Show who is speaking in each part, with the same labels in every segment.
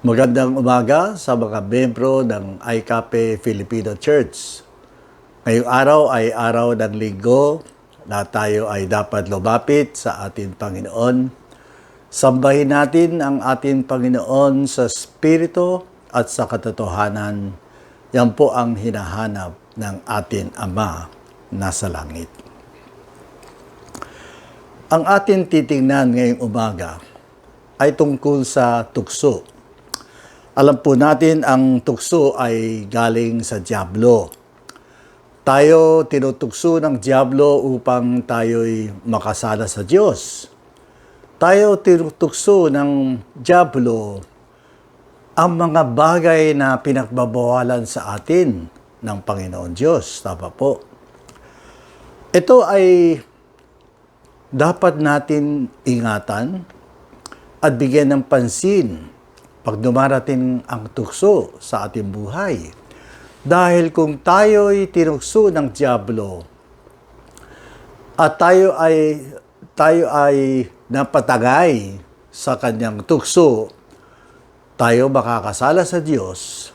Speaker 1: Magandang umaga sa mga membro ng ICAPE Filipino Church. Ngayong araw ay araw ng linggo na tayo ay dapat lumapit sa ating Panginoon. Sambahin natin ang ating Panginoon sa Espiritu at sa katotohanan. Yan po ang hinahanap ng ating Ama na sa langit. Ang ating titingnan ngayong umaga ay tungkol sa tukso. Alam po natin ang tukso ay galing sa Diablo. Tayo tinutukso ng Diablo upang tayo'y makasala sa Diyos. Tayo tinutukso ng Diablo ang mga bagay na pinagbabawalan sa atin ng Panginoon Diyos. Tama po. Ito ay dapat natin ingatan at bigyan ng pansin pag dumarating ang tukso sa ating buhay. Dahil kung tayo'y tinukso ng Diablo at tayo ay tayo ay napatagay sa kanyang tukso, tayo makakasala sa Diyos.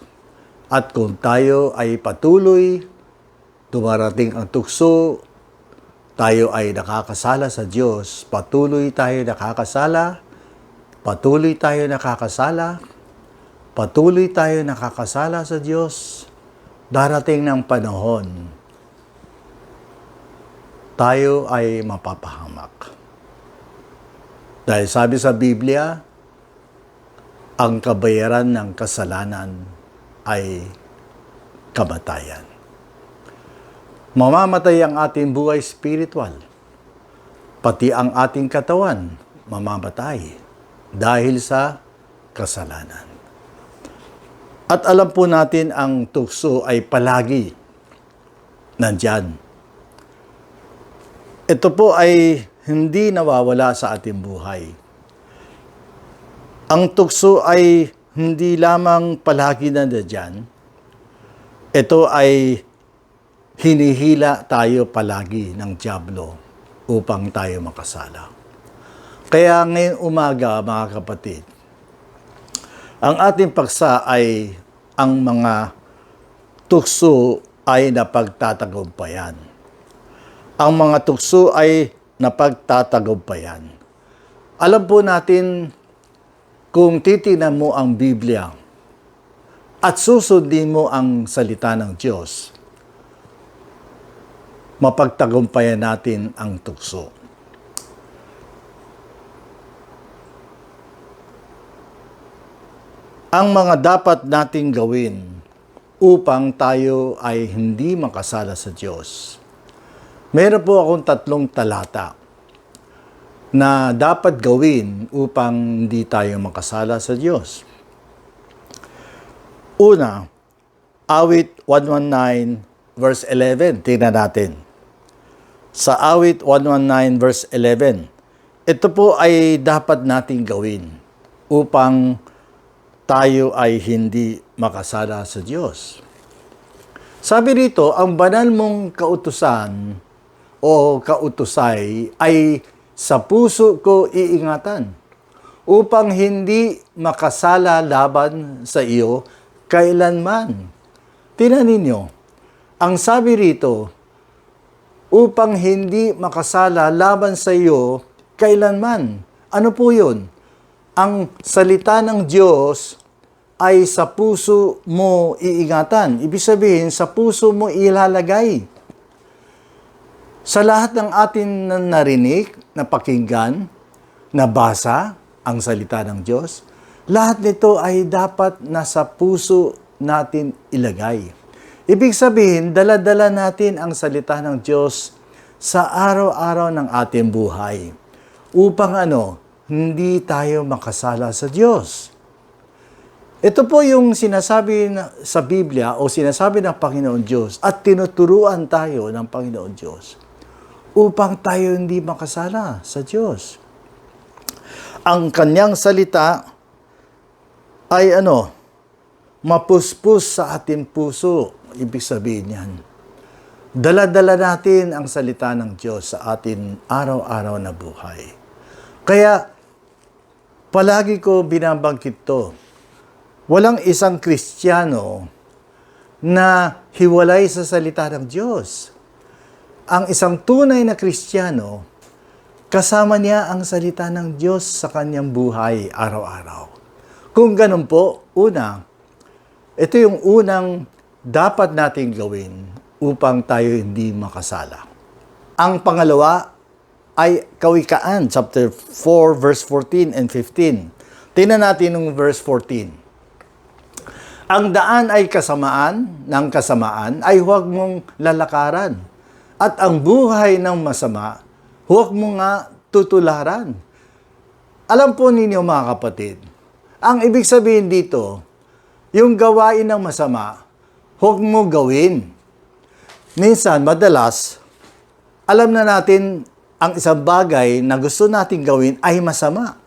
Speaker 1: At kung tayo ay patuloy, dumarating ang tukso, tayo ay nakakasala sa Diyos, patuloy tayo nakakasala, patuloy tayo nakakasala, patuloy tayo nakakasala sa Diyos, darating ng panahon, tayo ay mapapahamak. Dahil sabi sa Biblia, ang kabayaran ng kasalanan ay kamatayan. Mamamatay ang ating buhay spiritual. Pati ang ating katawan mamamatay dahil sa kasalanan. At alam po natin ang tukso ay palagi nandyan. Ito po ay hindi nawawala sa ating buhay. Ang tukso ay hindi lamang palagi nandyan. Ito ay hinihila tayo palagi ng Diablo upang tayo makasala. Kaya ngayong umaga, mga kapatid, ang ating paksa ay ang mga tukso ay napagtatagumpayan. Ang mga tukso ay napagtatagumpayan. Alam po natin kung titingnan mo ang Biblia at susundin mo ang salita ng Diyos, mapagtagumpayan natin ang tukso. Ang mga dapat nating gawin upang tayo ay hindi makasala sa Diyos. Meron po akong tatlong talata na dapat gawin upang hindi tayo makasala sa Diyos. Una, awit 119 verse 11. Tingnan natin. Sa awit 119 verse 11, ito po ay dapat nating gawin upang tayo ay hindi makasala sa Diyos. Sabi rito, ang banal mong kautusan o kautusay ay sa puso ko iingatan upang hindi makasala laban sa iyo kailanman. Tinan ninyo, ang sabi rito, upang hindi makasala laban sa iyo kailanman. Ano po yun? Ang salita ng Diyos ay sa puso mo iingatan. Ibig sabihin, sa puso mo ilalagay. Sa lahat ng atin na narinig, napakinggan, nabasa ang salita ng Diyos, lahat nito ay dapat nasa puso natin ilagay. Ibig sabihin, dala-dala natin ang salita ng Diyos sa araw-araw ng ating buhay upang ano, hindi tayo makasala sa Diyos. Ito po yung sinasabi na, sa Biblia o sinasabi ng Panginoon Diyos at tinuturuan tayo ng Panginoon Diyos upang tayo hindi makasala sa Diyos. Ang kanyang salita ay ano, mapuspos sa ating puso. Ibig sabihin yan. Dala-dala natin ang salita ng Diyos sa atin araw-araw na buhay. Kaya, palagi ko binabanggit to walang isang Kristiyano na hiwalay sa salita ng Diyos. Ang isang tunay na Kristiyano, kasama niya ang salita ng Diyos sa kanyang buhay araw-araw. Kung ganun po, una, ito yung unang dapat nating gawin upang tayo hindi makasala. Ang pangalawa ay Kawikaan, chapter 4, verse 14 and 15. Tingnan natin yung verse 14. Ang daan ay kasamaan ng kasamaan ay huwag mong lalakaran. At ang buhay ng masama, huwag mo nga tutularan. Alam po ninyo mga kapatid, ang ibig sabihin dito, yung gawain ng masama, huwag mo gawin. Minsan, madalas, alam na natin ang isang bagay na gusto nating gawin ay masama.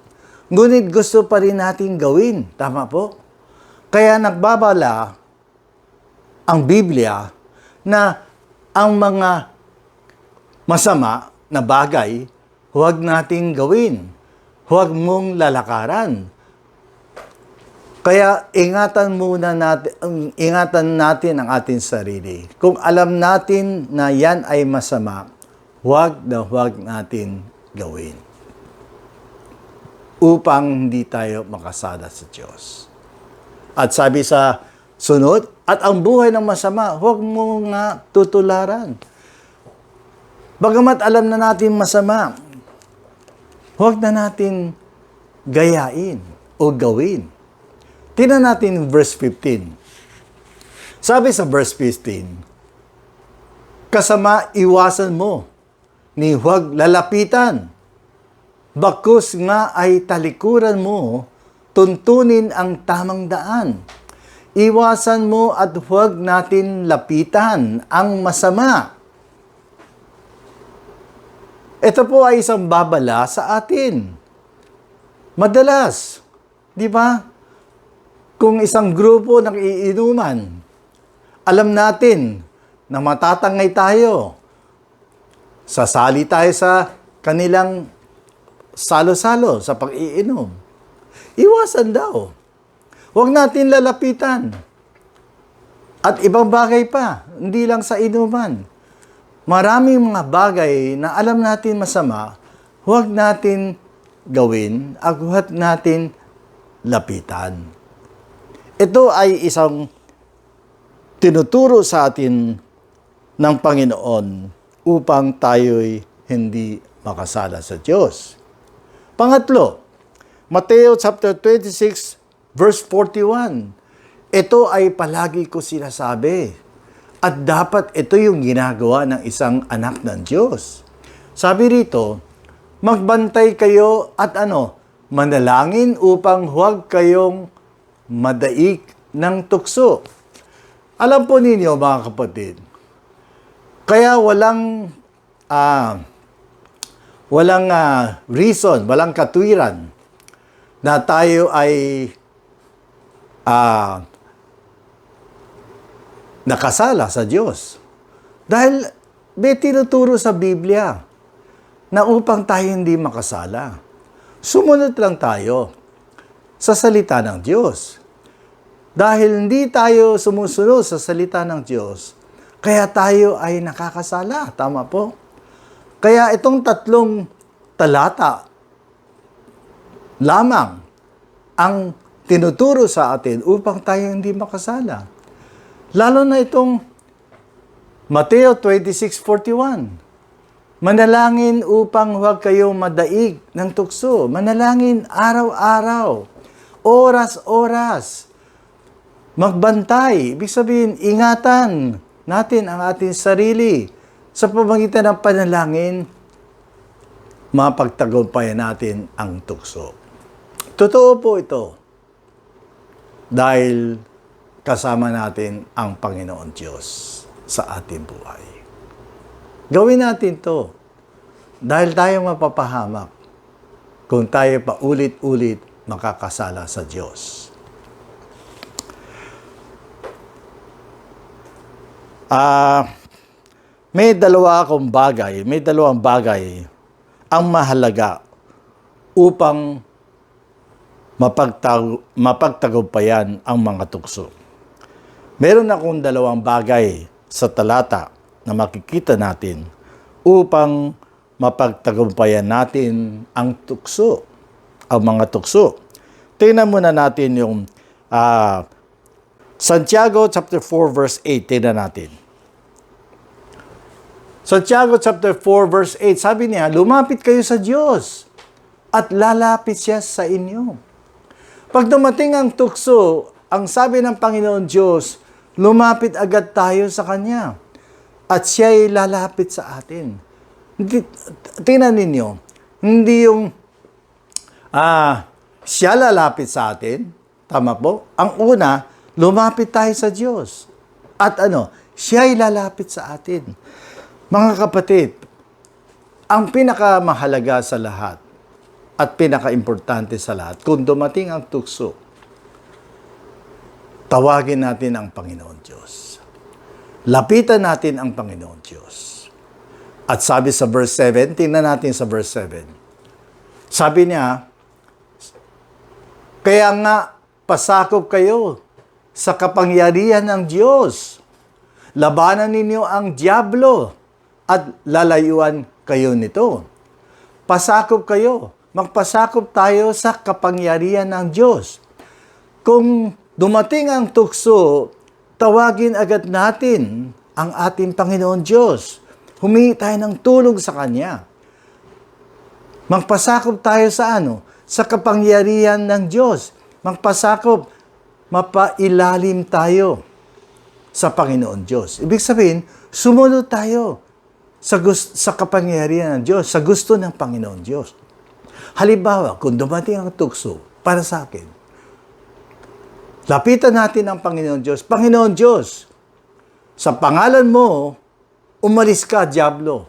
Speaker 1: Ngunit gusto pa rin nating gawin. Tama po? Kaya nagbabala ang Biblia na ang mga masama na bagay, huwag nating gawin. Huwag mong lalakaran. Kaya ingatan muna natin, ingatan natin ang ating sarili. Kung alam natin na yan ay masama, huwag na huwag natin gawin. Upang hindi tayo makasada sa Diyos. At sabi sa sunod, at ang buhay ng masama, huwag mo nga tutularan. Bagamat alam na natin masama, huwag na natin gayain o gawin. Tingnan natin verse 15. Sabi sa verse 15, Kasama iwasan mo, ni huwag lalapitan. Bakus nga ay talikuran mo, tuntunin ang tamang daan. Iwasan mo at huwag natin lapitan ang masama. Ito po ay isang babala sa atin. Madalas, di ba? Kung isang grupo ng iinuman, alam natin na matatangay tayo. Sasali tayo sa kanilang salo-salo sa pag-iinom. Iwasan daw. Huwag natin lalapitan. At ibang bagay pa, hindi lang sa inuman. Maraming mga bagay na alam natin masama, huwag natin gawin at huwag natin lapitan. Ito ay isang tinuturo sa atin ng Panginoon upang tayo'y hindi makasala sa Diyos. Pangatlo, Mateo chapter 26 verse 41. Ito ay palagi ko sinasabi. At dapat ito yung ginagawa ng isang anak ng Diyos. Sabi rito, magbantay kayo at ano, manalangin upang huwag kayong madaig ng tukso. Alam po ninyo mga kapatid, kaya walang ah walang ah, reason, walang katwiran na tayo ay ah nakasala sa Diyos. Dahil may tinuturo sa Biblia na upang tayo hindi makasala. Sumunod lang tayo sa salita ng Diyos. Dahil hindi tayo sumusunod sa salita ng Diyos, kaya tayo ay nakakasala. Tama po? Kaya itong tatlong talata lamang ang tinuturo sa atin upang tayo hindi makasala. Lalo na itong Mateo 26.41. Manalangin upang huwag kayo madaig ng tukso. Manalangin araw-araw. Oras-oras. Magbantay. Ibig sabihin, ingatan natin ang ating sarili. Sa pamagitan ng panalangin, mapagtagumpayan natin ang tukso. Totoo po ito. Dahil kasama natin ang Panginoon Diyos sa ating buhay. Gawin natin to dahil tayo mapapahamak kung tayo pa ulit-ulit makakasala sa Diyos. Ah, may dalawa akong bagay, may dalawang bagay ang mahalaga upang mapagtag mapagtagumpayan ang mga tukso. Meron akong dalawang bagay sa talata na makikita natin upang mapagtagumpayan natin ang tukso, ang mga tukso. Tingnan muna natin yung ah, Santiago chapter 4 verse 8. Tingnan natin. Santiago chapter 4 verse 8, sabi niya, lumapit kayo sa Diyos at lalapit siya sa inyo. Pag dumating ang tukso, ang sabi ng Panginoon Diyos, lumapit agad tayo sa Kanya. At siya ay lalapit sa atin. Tingnan ninyo, hindi yung ah, siya lalapit sa atin, tama po? Ang una, lumapit tayo sa Diyos. At ano, siya ay lalapit sa atin. Mga kapatid, ang pinakamahalaga sa lahat at pinakaimportante sa lahat, kung dumating ang tukso, tawagin natin ang Panginoon Diyos. Lapitan natin ang Panginoon Diyos. At sabi sa verse 7, tingnan natin sa verse 7. Sabi niya, kaya nga pasakop kayo sa kapangyarihan ng Diyos. Labanan ninyo ang Diablo at lalayuan kayo nito. Pasakop kayo. Magpasakop tayo sa kapangyarihan ng Diyos. Kung dumating ang tukso, tawagin agad natin ang ating Panginoon Diyos. Humingi tayo ng tulong sa Kanya. Magpasakop tayo sa ano? Sa kapangyarihan ng Diyos. Magpasakop, mapailalim tayo sa Panginoon Diyos. Ibig sabihin, sumunod tayo sa, gust- sa kapangyarihan ng Diyos, sa gusto ng Panginoon Diyos. Halimbawa, kung dumating ang tukso para sa akin, lapitan natin ang Panginoon Diyos. Panginoon Diyos, sa pangalan mo, umalis ka, Diablo.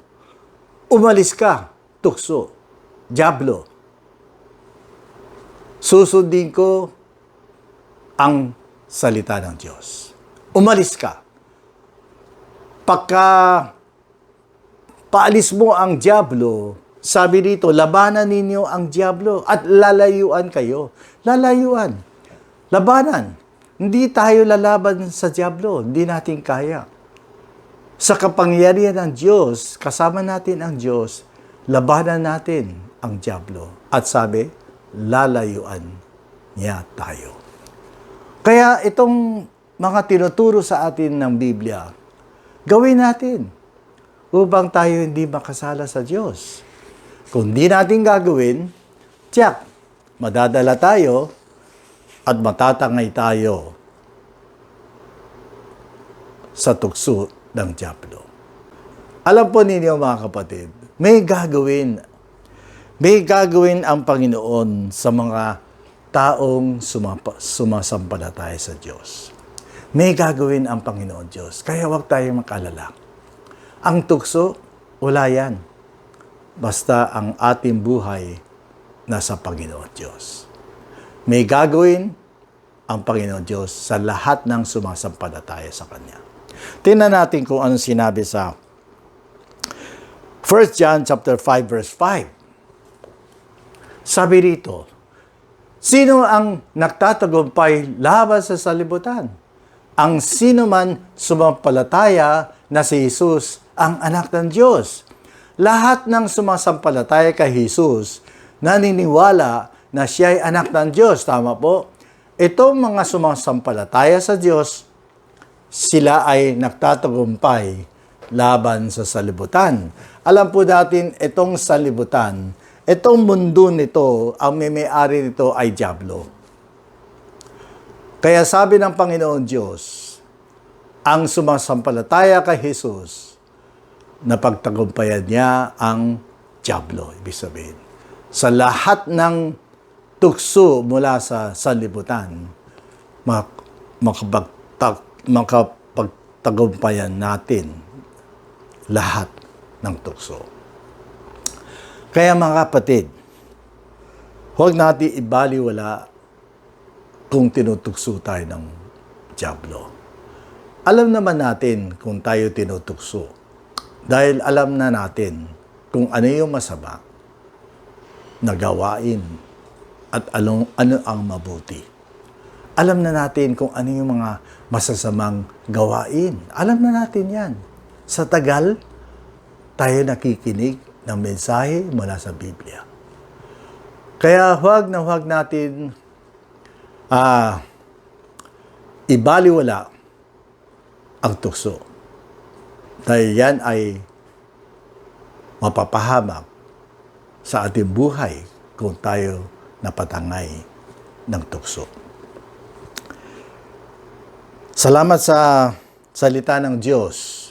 Speaker 1: Umalis ka, tukso. Diablo. Susundin ko ang salita ng Diyos. Umalis ka. Pagka paalis mo ang Diablo, sabi dito, labanan ninyo ang Diablo at lalayuan kayo. Lalayuan. Labanan. Hindi tayo lalaban sa Diablo. Hindi natin kaya. Sa kapangyarihan ng Diyos, kasama natin ang Diyos, labanan natin ang Diablo. At sabi, lalayuan niya tayo. Kaya itong mga tinuturo sa atin ng Biblia, gawin natin upang tayo hindi makasala sa Diyos. Kung di natin gagawin, tiyak, madadala tayo at matatangay tayo sa tukso ng Diablo. Alam po ninyo mga kapatid, may gagawin. May gagawin ang Panginoon sa mga taong sumapa, sumasampalataya sa Diyos. May gagawin ang Panginoon Diyos. Kaya huwag tayong makalala. Ang tukso, wala yan. Basta ang ating buhay nasa Panginoon Diyos. May gagawin ang Panginoon Diyos sa lahat ng sumasampalataya sa Kanya. Tingnan natin kung ano sinabi sa 1 John chapter 5 verse 5. Sabi rito, Sino ang nagtatagumpay laban sa salibutan? Ang sino man sumampalataya na si Jesus ang anak ng Diyos. Lahat ng sumasampalataya kay Jesus naniniwala na siya ay anak ng Diyos. Tama po? Itong mga sumasampalataya sa Diyos, sila ay nagtatagumpay laban sa salibutan. Alam po natin, itong salibutan, itong mundo nito, ang may-ari nito ay Diablo. Kaya sabi ng Panginoon Diyos, ang sumasampalataya kay Jesus, napagtagumpayan niya ang Diablo, ibig sabihin. Sa lahat ng tukso mula sa sanlibutan, mak- makapagtag, makapagtagumpayan natin lahat ng tukso. Kaya mga kapatid, huwag natin ibaliwala kung tinutukso tayo ng Diablo. Alam naman natin kung tayo tinutukso. Dahil alam na natin kung ano yung masama na gawain at ano, ano ang mabuti. Alam na natin kung ano yung mga masasamang gawain. Alam na natin yan. Sa tagal, tayo nakikinig ng mensahe mula sa Biblia. Kaya huwag na huwag natin ah, ibaliwala ang tukso. Dahil yan ay mapapahamak sa ating buhay kung tayo napatangay ng tukso. Salamat sa salita ng Diyos.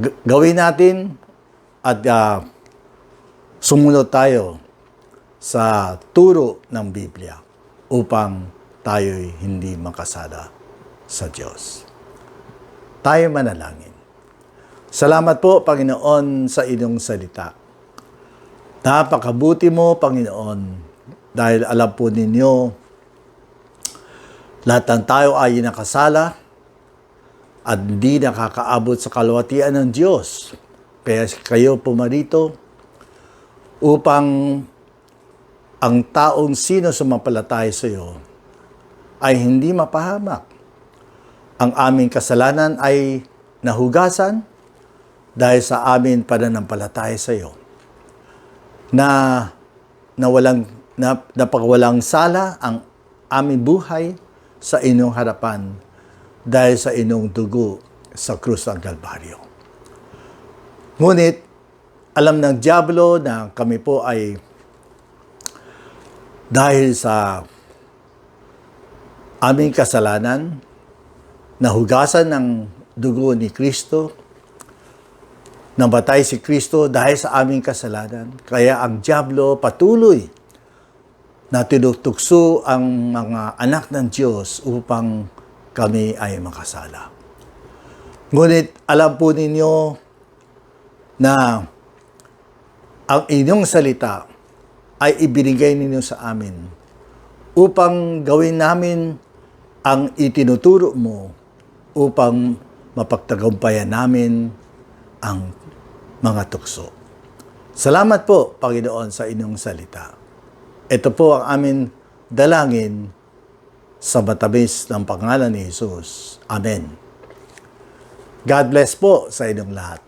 Speaker 1: G- gawin natin at ah, sumunod tayo sa turo ng Biblia upang tayo'y hindi makasala sa Diyos. Tayo manalangin. Salamat po, Panginoon, sa inyong salita. Napakabuti mo, Panginoon, dahil alam po ninyo, lahat ng tayo ay nakasala at hindi nakakaabot sa kalwatian ng Diyos. Kaya kayo pumarito upang ang taong sino sumampalataya sa iyo ay hindi mapahamak. Ang aming kasalanan ay nahugasan dahil sa amin pananampalataya sa iyo. Na nawalang na, napagwalang sala ang aming buhay sa inyong harapan dahil sa inyong dugo sa krus ng Kalbaryo. Ngunit, alam ng Diablo na kami po ay dahil sa aming kasalanan, nahugasan ng dugo ni Kristo, nabatay si Kristo dahil sa aming kasalanan. Kaya ang Diablo patuloy na tinutugso ang mga anak ng Diyos upang kami ay makasala. Ngunit alam po ninyo na ang inyong salita ay ibinigay ninyo sa amin upang gawin namin ang itinuturo mo upang mapagtagumpayan namin ang mga tukso. Salamat po, Panginoon, sa inyong salita. Ito po ang amin dalangin sa matamis ng pangalan ni Jesus. Amen. God bless po sa inyong lahat.